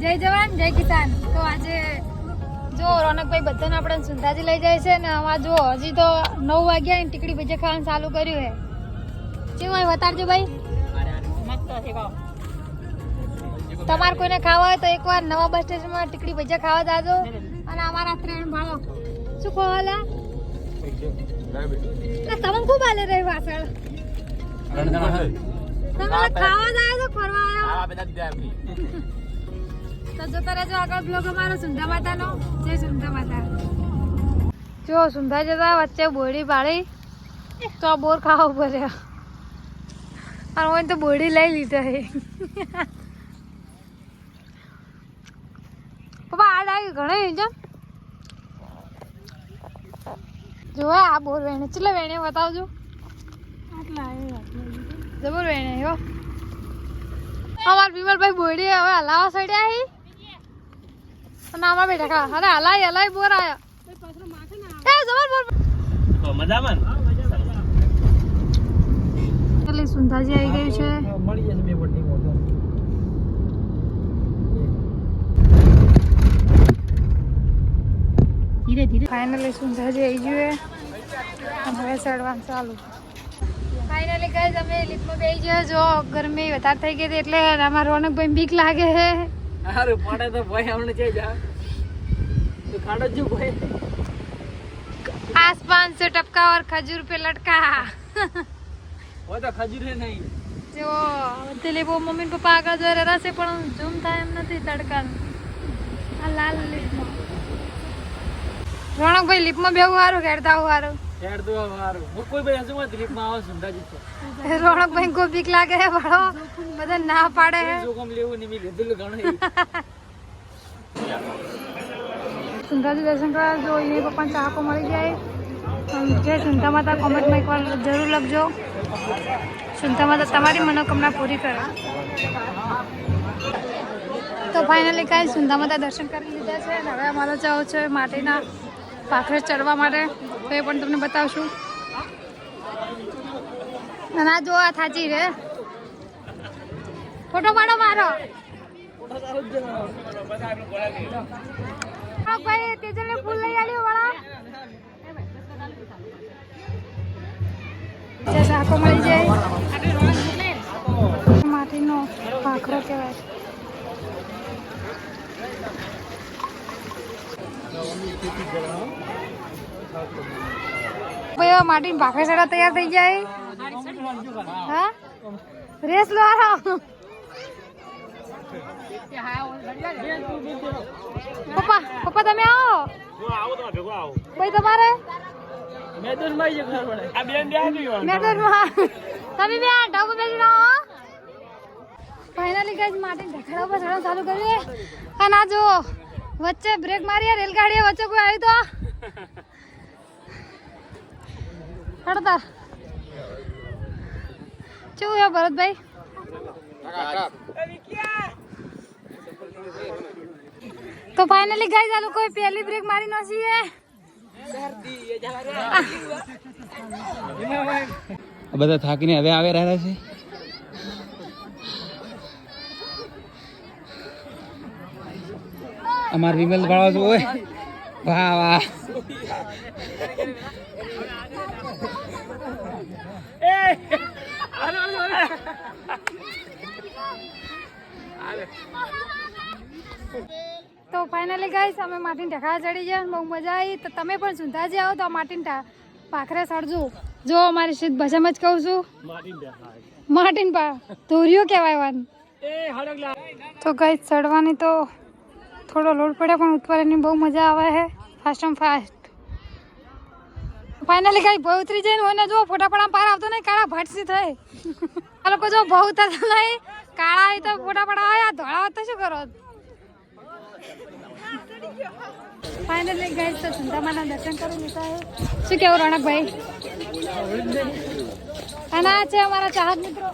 જય જવાન જય કિસાન. તો આજે જો રોનકભાઈ બધાને આપણે સુંધાજી લઈ જાય છે ને આમાં જો હજી તો નવ વાગ્યા ને ટીકડી ભજીયા ખાવાનું ચાલુ કર્યું હે. કેવું હોય બતાડજો ભાઈ? તમારે કોઈને ખાવા હોય તો એકવાર નવા બસ સ્ટેશનમાં ટીકડી ભજીયા ખાવા જાજો. અને અમારા ત્રણ ભાળો શું ખોવાલા તમને ખૂબ હાલે રહી પાછળ તમે ખાવા જાય તો ફરવા આવ્યો તો જોતા રહેજો આગળ બ્લોગ અમારો સુંદા માતાનો. જય સુંદા માતા. જો સુંધા જતા વચ્ચે બોડી પાડી તો બોર ખાવા પડે અને હું તો બોડી લઈ લીધા હે પપ્પા આડ આવી ઘણા છે. જો આ બોર વેણે. ચેટલા વેણે બતાવજો. જબર વેણે હો. અમાર વિમલભાઈ બોડી હવે હલાવા સડ્યા હી. અને આમાં બેઠા કા અરે હલાય હલાય બોર આયા. એ જબર બોર. મજામાં એટલે સુંધાજી આવી ગયું છે. મળી જશે બે વટી ધીરે ધીરે. ફાઇનલી સુંધાજી આવી ગયું છે અને હવે ચડવાનું ચાલુ. ફાઇનલી ગાઈઝ અમે લિફ્ટમાં બેસી ગયા. જો ગરમી વધારે થઈ ગઈ હતી એટલે અમારા રોનકભાઈ બીક લાગે છે. હારું પડે તો ભાઈ આપણે છે જા તો કાઢો જો ભાઈ આસપાન 500 ટપકા ઓર ખજૂર પે લટકા. ઓ તો ખજૂર હે નહીં. જો તેલે બો મમ્મી પપ્પા આગળ જોરે રસે પણ ઝૂમ થાય એમ નથી તડકા આ લાલ લીપમાં. રોણકભાઈ લીપમાં બેવું સારું ઘેરતા સારું હેડ હું કોઈ ભાઈ હજુ માં દિલીપમાં આવો સુંદાજી છે રોણકભાઈ કોઈ બીક લાગે ભાડો બધા ના પાડે છે જોખમ લેવું નહીં મેં લીધેલું ઘણું સુંદરજી દર્શન કરવા જો એ પપ્પા ચાહકો મળી જાય. જય સુંદા માતા કોમેન્ટમાં એકવાર જરૂર લખજો. સુંદા માતા તમારી મનોકામના પૂરી કરે. તો ફાઇનલી કાંઈ સુંદા માતા દર્શન કરી લીધા છે. અને હવે અમારો જવું છે માટીના પાખરે ચડવા માટે. તો એ પણ તમને બતાવશું. ના જોવા આ થાચી રે ફોટો પાડો મારો. ભાઈ તેજલને ફૂલ લઈ આવ્યો વાળા. શાકો મળી જાય. માટીનો ભાખરો કહેવાય. ભાઈ માટીની ભાખરી સાડા તૈયાર થઈ જાય હા? રેસ લો પપ્પા પપ્પા, તમે આવો. ભાઈ, તમારે? મેદનમાં જ ઘર પડે આ બેન બે આવી મેદરમાં તમે બે ઢબ બેસી રહો ફાઇનલી ગાઈસ માટી ઢખડા પર ચડવાનું ચાલુ કર્યું અને આ જો વચ્ચે બ્રેક મારી રેલગાડી વચ્ચે કોઈ આવ્યું તો હડતા શું છે ભરતભાઈ? તો ફાઇનલી ગઈ ચાલુ કોઈ પહેલી બ્રેક મારી નાસી હે બધા થાકીને હવે આવે રહ્યા છે. અમાર વિમલ ભાળવા છે ઓય વાહ વાહ. તો ફાઇનલી ગાઈસ અમે માટીને ઢેખા ચડી ગયા. બહુ મજા આવી. તો તમે પણ સુંધાજી આવો તો આ માટીને પાખરે ભાખરે સડજો જો અમારી સીધ ભાષામાં જ કહું છું. માટીને પા ધોરીઓ કહેવાય વાનું તો ગાઈસ ચડવાની તો થોડો લોડ પડે પણ ઉતરવાની બહુ મજા આવે છે ફાસ્ટ એન્ડ ફાસ્ટ ફાઇનલી ગાઈ બહુ ઉતરી જઈને હોય ને જો ફોટા પડા પાર આવતો નહીં કાળા ભટસી થાય. આ લોકો જો બહુ ઉતરતા નહીં કાળા આવી તો ફોટા પડા આવ્યા ધોળા તો શું કરો? ફાઇનલી ગઈ તો સુંદામાના દર્શન કરી લીધા શું કેવું રણકભાઈ અને આ છે અમારા ચાહક મિત્રો.